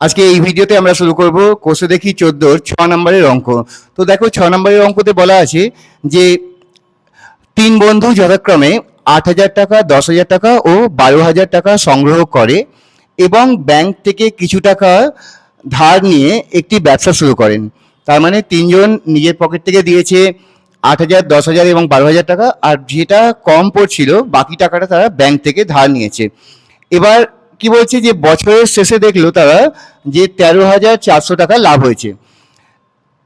আজকে এই ভিডিওতে আমরা শুরু করব কোষে দেখি চোদ্দোর ছ নম্বরের অঙ্ক। তো দেখো ছ নম্বরের অঙ্কতে বলা আছে যে তিন বন্ধু যথাক্রমে আট হাজার টাকা, দশ হাজার টাকা ও বারো হাজার টাকা সংগ্রহ করে এবং ব্যাংক থেকে কিছু টাকা ধার নিয়ে একটি ব্যবসা শুরু করেন। তার মানে তিনজন নিজের পকেট থেকে দিয়েছে আট হাজার, দশ হাজার এবং বারো হাজার টাকা, আর যেটা কম পড়ছিল বাকি টাকাটা তারা ব্যাংক থেকে ধার নিয়েছে। এবার কি বলছে যে বছরের শেষে দেখল তারা যে তেরো হাজার চারশো টাকা লাভ হয়েছে।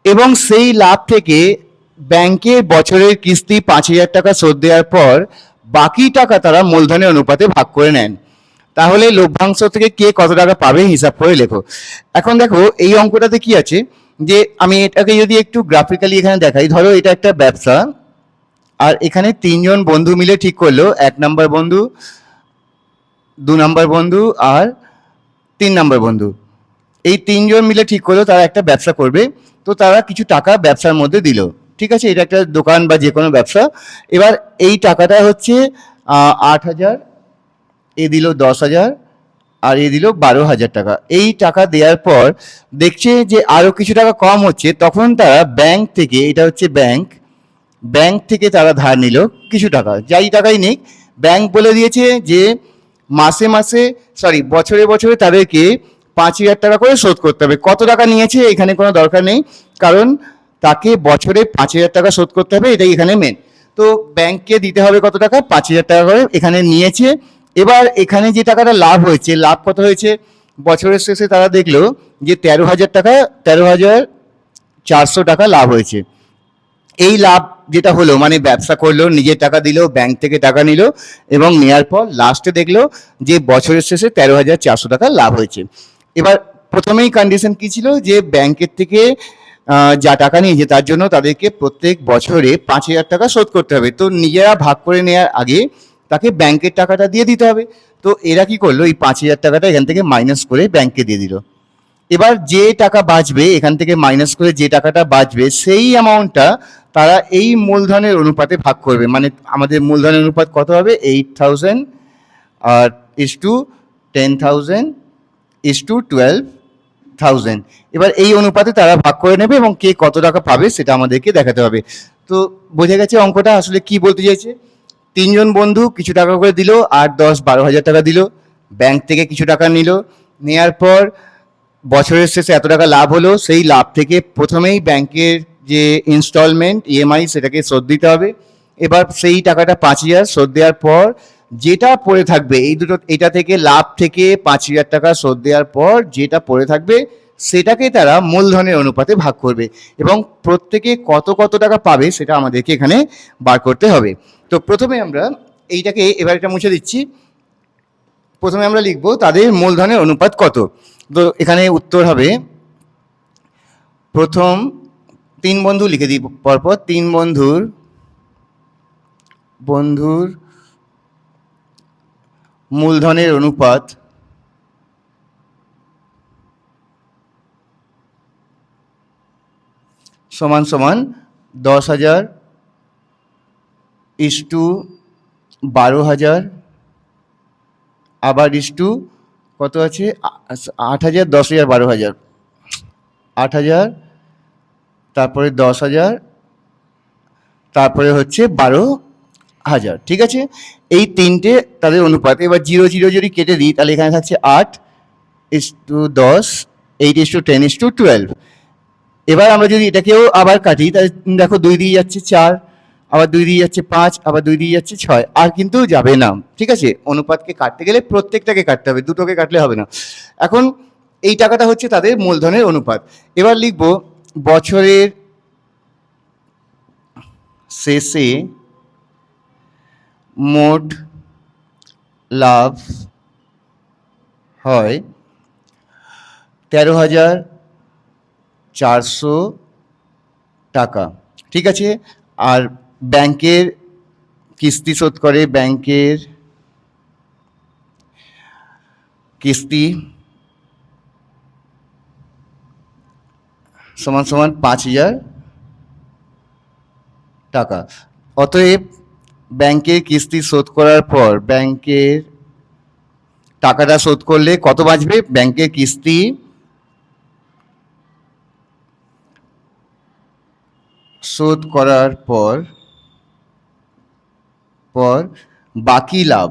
এবং সেই লাভ থেকে ব্যাংকে বছরের কিস্তি পাঁচ হাজার টাকা শোধ দেওয়ার পর বাকি টাকা তারা মূলধনের অনুপাতে ভাগ করে নেন। তাহলে লভ্যাংশ থেকে কে কত টাকা পাবে হিসাব করে লেখো। এখন দেখো, এই অঙ্কটাতে কি আছে? যে আমি এটাকে যদি একটু গ্রাফিক্যালি এখানে দেখাই, ধরো এটা একটা ব্যবসা, আর এখানে তিনজন বন্ধু মিলে ঠিক করল, এক নম্বর বন্ধু দু নম্বর বন্ধু আর তিন নম্বর বন্ধু। এই তিনজন মিলে ঠিক করল, তারা একটা ব্যবসা করবে। তো তারা কিছু টাকা ব্যবসার মধ্যে দিল। ঠিক আছে? এটা একটা দোকান বা যে কোনো ব্যবসা। এবার এই টাকাটা হচ্ছে আট হাজার, এ দিল দশ হাজার, আর এ দিল বারো হাজার টাকা। এই টাকা দেওয়ার পর দেখছে যে আরও কিছু টাকা কম হচ্ছে। তখন তারা ব্যাংক থেকে, এটা হচ্ছে ব্যাংক ব্যাংক থেকে তারা ধার নিল কিছু টাকা। যাই টাকাই নিক ব্যাংক বলে দিয়েছে যে মাসে মাসে সরি বছরে বছরে তাদেরকে পাঁচ হাজার টাকা করে শোধ করতে হবে। কত টাকা নিয়েছে এখানে কোনো দরকার নেই, কারণ তাকে বছরে পাঁচ হাজার টাকা শোধ করতে হবে, এটাই এখানে মেন তো ব্যাংককে দিতে হবে কত টাকা? পাঁচ হাজার টাকা করে এখানে নিয়েছে। এবার এখানে যে টাকাটা লাভ হয়েছে, লাভ কত হয়েছে? বছরের শেষে তারা দেখল যে তেরো হাজার টাকা, তেরো হাজার চারশো টাকা লাভ হয়েছে। এই লাভ যেটা হলো মানে ব্যবসা করল, নিজের টাকা দিল ব্যাংক থেকে টাকা নিল এবং নেওয়ার পর লাস্টে দেখল যে বছরের শেষে তেরো হাজার চারশো টাকা লাভ হয়েছে। এবার প্রথমেই কন্ডিশন কি ছিল? যে ব্যাংকের থেকে যা টাকা নিয়েছে তার জন্য তাদেরকে প্রত্যেক বছরে পাঁচ হাজার টাকা শোধ করতে হবে। তো নিজেরা ভাগ করে নেওয়ার আগে তাকে ব্যাংকের টাকাটা দিয়ে দিতে হবে। তো এরা কি করল? এই পাঁচ হাজার টাকাটা এখান থেকে মাইনাস করে ব্যাংকে দিয়ে দিল। এবার যে টাকা বাঁচবে, এখান থেকে মাইনাস করে যে টাকাটা বাঁচবে, সেই অ্যামাউন্টটা তারা এই মূলধনের অনুপাতে ভাগ করবে। মানে আমাদের মূলধনের অনুপাত কত হবে? Eight thousand R is to ten thousand is to twelve thousand এবার এই অনুপাতে তারা ভাগ করে নেবে এবং কে কত টাকা পাবে সেটা আমাদেরকে দেখাতে হবে। তো বোঝা গেছে অঙ্কটা আসলে কি বলতে চাইছে? তিনজন বন্ধু কিছু টাকা করে দিল, আট, দশ, বারো হাজার টাকা দিল। ব্যাংক থেকে কিছু টাকা নিল। নেয়ার পর বছরের শেষে এত টাকা লাভ হলো, সেই লাভ থেকে প্রথমেই ব্যাংকের যে ইনস্টলমেন্ট ইএমআই সেটাকে শোধ দিতে হবে। এবার সেই টাকাটা পাঁচ হাজার শোধ দেওয়ার পর যেটা পড়ে থাকবে, এই দুটো, এটা থেকে লাভ থেকে পাঁচ হাজার টাকা শোধ দেওয়ার পর যেটা পড়ে থাকবে, সেটাকে তারা মূলধনের অনুপাতে ভাগ করবে এবং প্রত্যেকে কত কত টাকা পাবে সেটা আমাদেরকে এখানে বার করতে হবে। তো প্রথমে আমরা এইটাকে এবার এটা মুছে দিচ্ছি। প্রথমে আমরা লিখব তাদের মূলধনের অনুপাত কত। তো এখানে উত্তর হবে, প্রথম তিন বন্ধু লিখে দিই পরপর তিন বন্ধুর বন্ধুর মূলধনের অনুপাত সমান সমান দশ হাজার ইস টু বারো হাজার, আবার ইস টু কত আছে? আট হাজার দশ হাজার বারো হাজার। আট হাজার তারপরে দশ হাজার, তারপরে হচ্ছে বারো হাজার, ঠিক আছে? এই তিনটে তাদের অনুপাত, এবার জিরো জিরো যদি কেটে দিই, তাহলে এখানে থাকছে আট ইস টু দশ eight is to ten is to twelve এবার আমরা যদি এটাকেও আবার কাটি, তাহলে দেখো দুই দিয়ে যাচ্ছে চার, আবার দুই দিয়ে যাচ্ছে পাঁচ, আবার দুই দিয়ে যাচ্ছে ছয়, আর কিন্তু যাবে না, ঠিক আছে? অনুপাতকে কাটতে গেলে প্রত্যেকটাকে কাটতে হবে, দুটোকে কাটলে হবে না। এখন এই টাকাটা হচ্ছে তাদের মূলধনের অনুপাত। এবার লিখব বছরের শেষে মোট লাভ হয় তেরো হাজার চারশো টাকা। ঠিক আছে? আর ব্যাংকের কিস্তি শোধ করে, ব্যাংকের কিস্তি সমান সমান পাঁচ হাজার টাকা। অতএব ব্যাংকের কিস্তি শোধ করার পর ব্যাংকের টাকাটা শোধ করলে কত বাঁচবে? ব্যাংকের কিস্তি শোধ করার পর পর বাকি লাভ।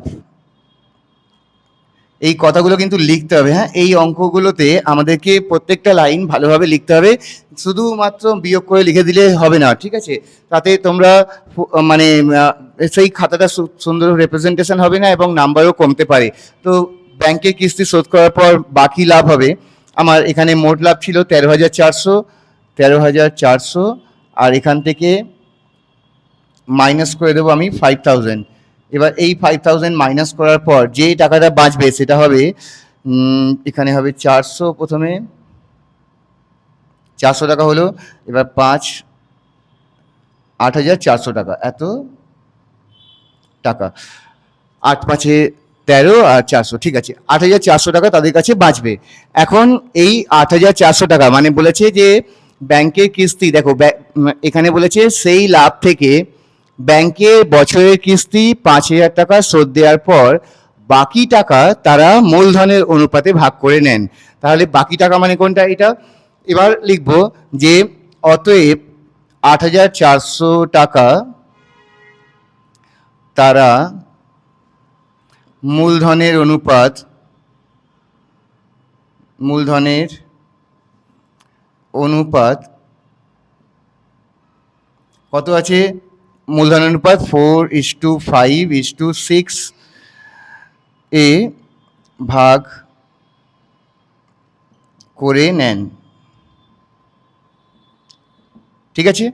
এই কথাগুলো কিন্তু লিখতে হবে হ্যাঁ? এই অঙ্কগুলোতে আমাদেরকে প্রত্যেকটা লাইন ভালোভাবে লিখতে হবে। শুধুমাত্র বিয়োগ করে লিখে দিলে হবে না, ঠিক আছে? তাতে তোমরা মানে সেই খাতাটা সুন্দর রিপ্রেজেন্টেশন হবে না এবং নাম্বারও কমতে পারে। তো ব্যাংকের কিস্তি শোধ করার পর বাকি লাভ হবে। আমার এখানে মোট লাভ ছিল তেরো হাজার চারশো, তেরো হাজার চারশো, আর এখান থেকে মাইনাস করে দেবো আমি ফাইভ থাউজেন্ড এবার এই ফাইভ থাউজেন্ড মাইনাস করার পর যে টাকাটা বাঁচবে সেটা হবে এখানে হবে চারশো প্রথমে, চারশো টাকা হলো, এবার পাঁচ, আট হাজার চারশো টাকা, এত টাকা। আট পাঁচে তেরো আর চারশো, ঠিক আছে, আট হাজার চারশো টাকা তাদের কাছে বাঁচবে। এখন এই আট হাজার চারশো টাকা মানে বলেছে যে ব্যাংকের কিস্তি, দেখো এখানে বলেছে সেই লাভ থেকে ব্যাংকের বছরের কিস্তি পাঁচ হাজার টাকা শোধ দেওয়ার পর বাকি টাকা তারা মূলধনের অনুপাতে ভাগ করে নেন। তাহলে বাকি টাকা মানে কোনটা এটা? এবার লিখব যে অতএব আট হাজার চারশো টাকা তারা মূলধনের অনুপাত মূলধনের অনুপাত কত আছে? মূলধন অনুপাত four is to five is to six এ ভাগ করে নেন। ঠিক আছে?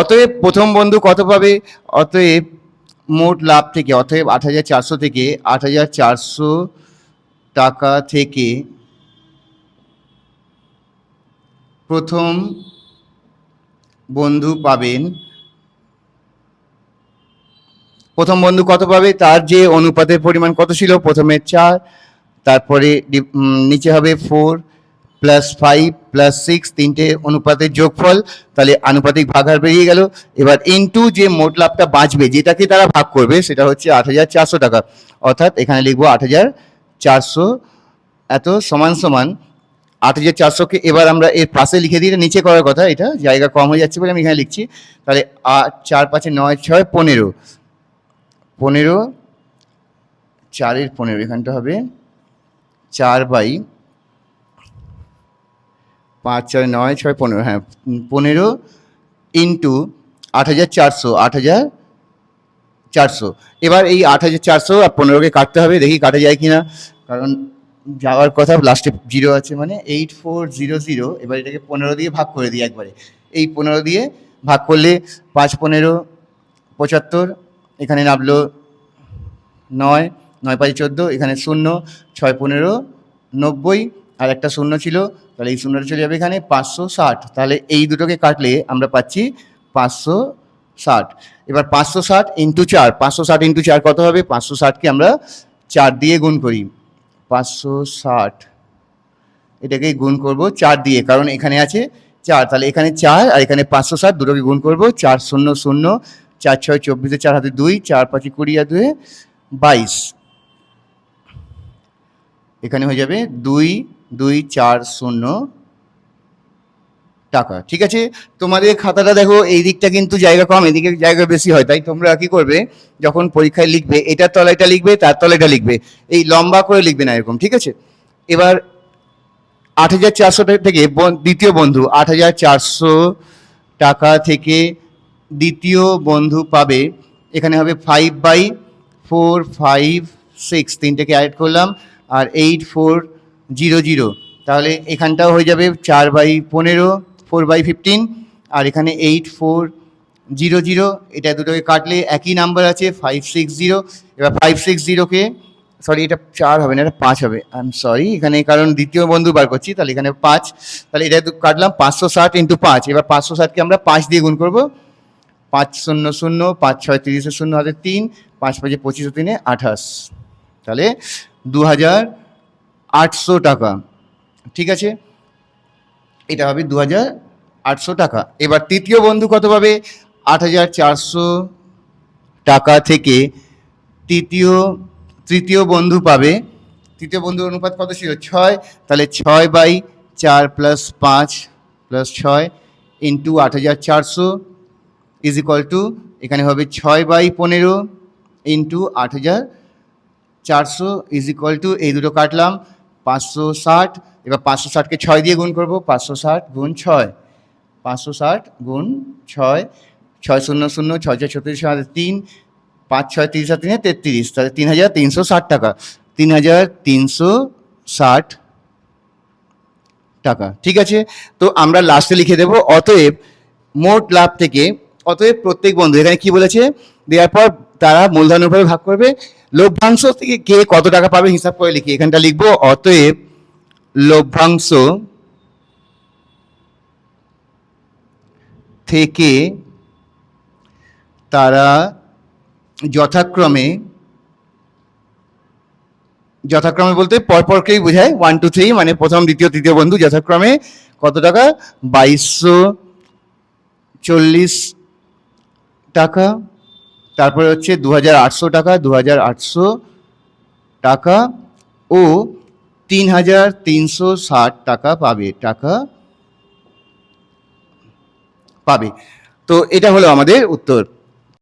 অতএব প্রথম বন্ধু কত পাবে? অতএব মোট লাভ থেকে, অতএব আট হাজার চারশো থেকে, আট হাজার চারশো টাকা থেকে প্রথম বন্ধু পাবেন প্রথম বন্ধু কত পাবে? তার যে অনুপাতের পরিমাণ কত ছিল? প্রথমে চার, তারপরে নিচে হবে four plus five plus six তিনটে অনুপাতের যোগফল। তাহলে আনুপাতিক ভাগ ভাগার বেরিয়ে গেল। এবার ইনটু যে মোট লাভটা বাঁচবে, যেটাকে তারা ভাগ করবে, সেটা হচ্ছে আট হাজার চারশো টাকা। অর্থাৎ এখানে লিখব আট হাজার চারশো, এত সমান সমান আট হাজার চারশোকে এবার আমরা এর পাশে লিখে দিয়ে নিচে করার কথা, এটা জায়গা কম হয়ে যাচ্ছে বলে আমি এখানে লিখছি। তাহলে আট, চার, পাঁচে নয় ছয়, পনেরো। পনেরো, চারের পনেরো, এখানটা হবে চার বাই পাঁচ, ছয়, নয়, ছয়, পনেরো হ্যাঁ পনেরো ইন্টু আট হাজার চারশো, আট হাজার চারশো। এবার এই আট হাজার চারশো আর পনেরোকে কাটতে হবে, দেখি কাটা যায় কি না কারণ যাওয়ার কথা লাস্টে জিরো আছে মানে এইট ফোর জিরো জিরো এবার এটাকে পনেরো দিয়ে ভাগ করে দিই একবারে। এই পনেরো দিয়ে ভাগ করলে পাঁচ, পনেরো, পঁচাত্তর এখানে নামলো নয় নয় পাঁচ চোদ্দ, এখানে শূন্য, ছয় পনেরো, নব্বই, আর একটা শূন্য ছিল। তাহলে এই শূন্যটা চলে যাবে এখানে পাঁচশো ষাট। তাহলে এই দুটোকে কাটলে আমরা পাচ্ছি পাঁচশো ষাট। এবার পাঁচশো ষাট ইন্টু চার, পাঁচশো ষাট ইন্টু চার কত হবে? পাঁচশো ষাটকে আমরা চার দিয়ে গুণ করি। পাঁচশো ষাট, এটাকে গুণ করব চার দিয়ে, কারণ এখানে আছে চার। তাহলে এখানে চার আর এখানে পাঁচশো ষাট, দুটোকে গুণ করব চার, শূন্য শূন্য চার ছয় চব্বিশে চার হাতে দুই, চার পাঁচে কুড়ি আর দুয়ে বাইশ। এখানে হয়ে যাবে দুই দুই, চার, শূন্য টাকা। ঠিক আছে? তোমাদের খাতাটা দেখো, এই দিকটা কিন্তু জায়গা কম এদিকে জায়গা বেশি হয়। তাই তোমরা কি করবে? যখন পরীক্ষায় লিখবে এটার তলায় এটা লিখবে, তার তলায় এটা লিখবে। এই লম্বা করে লিখবে না এরকম, ঠিক আছে? এবার আট হাজার চারশো থেকে দ্বিতীয় বন্ধু, আট হাজার চারশো টাকা থেকে দ্বিতীয় বন্ধু পাবে, এখানে হবে five by four five six তিনটেকে add করলাম, আর এইট ফোর জিরো জিরো তাহলে এখানটাও হয়ে যাবে চার বাই পনেরো ফোর বাই ফিফটিন আর এখানে এইট ফোর জিরো জিরো এটা দুটোকে কাটলে একই নাম্বার আছে ফাইভ সিক্স জিরো এবার ফাইভ সিক্স জিরোকে সরি এটা চার হবে না, এটা পাঁচ হবে। আই এম সরি এখানে কারণ দ্বিতীয় বন্ধু বার করছি, তাহলে এখানে পাঁচ। তাহলে এটা কাটলাম পাঁচশো ষাট ইন্টু পাঁচ, এবার পাঁচশো ষাটকে আমরা পাঁচ দিয়ে গুণ করব। পাঁচ শূন্য শূন্য, পাঁচ ছয় তিরিশে শূন্য হাতে তিন, পাঁচ পাঁচে পঁচিশে তিনে আঠাশ। তাহলে দু হাজার আটশো টাকা। ঠিক আছে? এটা হবে দু হাজার আটশো টাকা। এবার তৃতীয় বন্ধু কত পাবে? আট হাজার চারশো টাকা থেকে তৃতীয় তৃতীয় বন্ধু পাবে। তৃতীয় বন্ধুর অনুপাত কত ছিল? ছয়। তাহলে ছয় বাই চার প্লাস পাঁচ প্লাস ছয় ইন্টু আট হাজার চারশো। ইজ ইকুয়াল টু এখানে হবে ছয় বাই পনেরো ইন্টু আট হাজার চারশো ইজ ইকুয়াল টু এই দুটো কাটলাম, পাঁচশো ষাট, এবার পাঁচশো ষাটকে ছয় দিয়ে গুণ করব, পাঁচশো ষাট গুণ ছয়, পাঁচশো ষাট গুণ ছয় ছয় শূন্য শূন্য, ছয় ছয় ছত্রিশ তিন, পাঁচ ছয় তিরিশ আর তিনে তেত্রিশ, তাহলে তিন হাজার তিনশো ষাট টাকা, তিন হাজার তিনশো ষাট টাকা, ঠিক আছে? তো আমরা লাস্টে লিখে দেবো, অতএব মোট লাভ থেকে অতএব প্রত্যেক বন্ধু, এখানে কি বলেছে? দেওয়ার পর তারা মূলধনের উপরে ভাগ করবে। লভ্যাংশ থেকে কে কত টাকা পাবে হিসাব করে লিখি। এখানটা লিখব, অতএব লভ্যাংশ থেকে তারা যথাক্রমে যথাক্রমে বলতে পরপরকেই বোঝায়। ওয়ান টু থ্রি মানে প্রথম, দ্বিতীয়, তৃতীয় বন্ধু যথাক্রমে কত টাকা? বাইশশো চল্লিশ টাকা, তারপরে হচ্ছে দু হাজার আটশো টাকা দু হাজার আটশো টাকা ও তিন হাজার তিনশো ষাট টাকা পাবে টাকা পাবে। তো এটা হলো আমাদের উত্তর।